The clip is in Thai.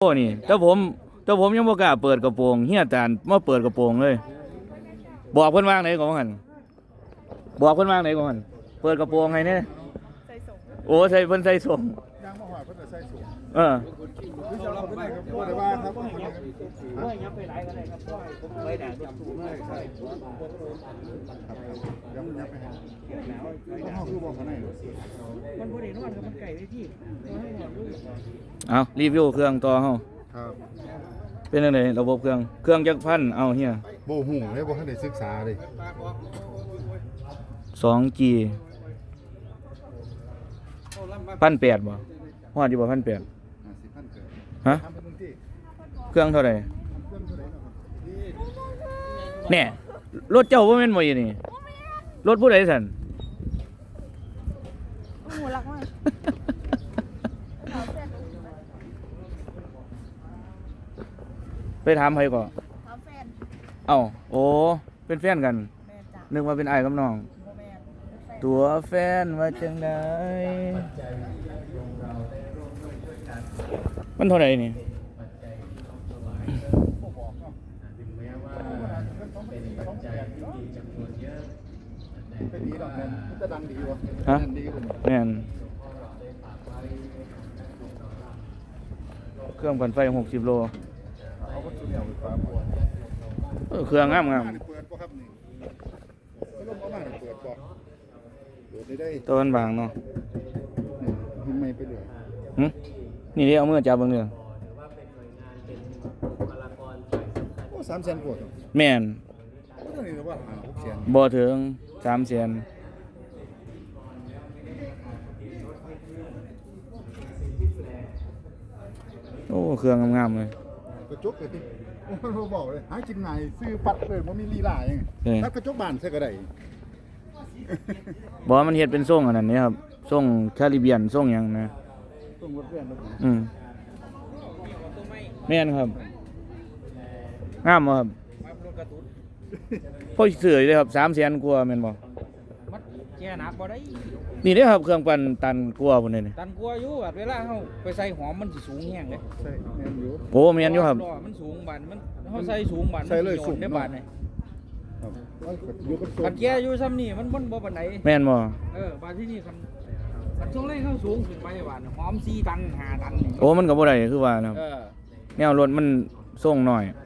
โอ้นี่แต่ผมแต่ผมยังบ่กล้าเปิดกระโปรงเฮียจานมาเปิดกระโปรงเลย บอกเพิ่นวางไหนก่อนหั่นบอกเพิ่นวางไหนก่อนหั่นเปิดกระโปรงให้แน่ใส่ส่งโอ้ใส่เพิ่นใส่ส่งยางมาหอยเพิ่นจะใส่สูงเออ คือจะเราไปได้ครับบ่ได้ว่าครับว่าคนนี้ครับยับไปหลายก็ได้ครับเพราะว่าผมเคยด่ารถตู้มาใช่ครับยังยังไปหาต้องเฮาคือบอกข้างในมันบ่ได้นอนครับมันไก่ไว้ที่นอนให้นอนลูกเอารีวิวเครื่องต่อเฮาครับเป็นจังไดระบบเครื่องเครื่องจักพันเอาเฮียบ่ฮู้เลยบ่ทันได้ศึกษาเลย 2G พันแปดบ่ฮอดอยู่บ่พันแปด50พันเกิด ฮะทำเป็นพื้นที่เครื่องเท่าไหร่เครื่องเท่าไหร่ครับแน่รถเจ้าบ่แม่นบ่อยู่นี่รถผู้ใดสั่นโอ้โหรักมากเอาแฟนไปถามไผก่อนเอาแฟนเอ้าโอ้เป็นแฟนกันแม่จ้ะนึกว่าเป็นอ้ายกับน้องโมแมนแฟนตัวแฟนว่าจังได มันเท่าไหร่นี่เป็นดีดอกนั้นมันจะดังดีวะฮะดังดีกว่าแม่นเครื่องปั่นไฟ60โลเอาวัตถุเหนี่ยวไปฟ้าบัวเออเครื่องงามงามเปิดบ่ครับนี่ก็ลงมาเปิดบ่เปิ ดได้ได้ๆตัวมันบางเนาะนี่ทำไมไปเลยหึนี่เด้เอามือจับเบิ่งเด้อโอ้3แสนกว่าตัวแม่นก็นี่ว่าหา6แสนบ่ถึง3แสนโอ้เครื่องงามๆเลย กระจกเลยที่โอ้โหบอกเลยหากินง่ายซื้อปัดเลยบ่มีลีลาหยังเออ ถ้ากระจกบ้านใส่ก็ได้บอกว่ามันเฮ็ดเป็นทรงอันนั้นนี่ครับทรงแคริเบียนทรงหยังนะ ต้องรถเรียนรถอืมแม่นครับงามบ่ครับมารถกระตุ้นพ่อซื้ออยู่เลยครับ300,000กว่าแม่นบ่มัดแก่หนักบ่ได้ นี่เด้อครับเครื่องปั่นตันกว่าพุ่นนี่ตันกลัวอยู่อะเวลาเฮาไปใส่หอมมันสิสูงแฮงเลยใช่แม่นอยู่โอ้แม่นอยู่ครับล้อมันสูงบานมันเฮาใส่สูงบานใส่เลยสูงได้บานนี่ครับอยู่กับคันแก่อยู่ซ้ำนี่มันบ่บ่ปานใดแม่นบ่เออบานที่นี่คัน คันช่วงแรกเฮาสูงขึ้นไปบานหอม4ตัน5ตันนี่โอ้มันก็บ่ได้คือว่านะครับเออ แนวรถมันทรงน้อยเ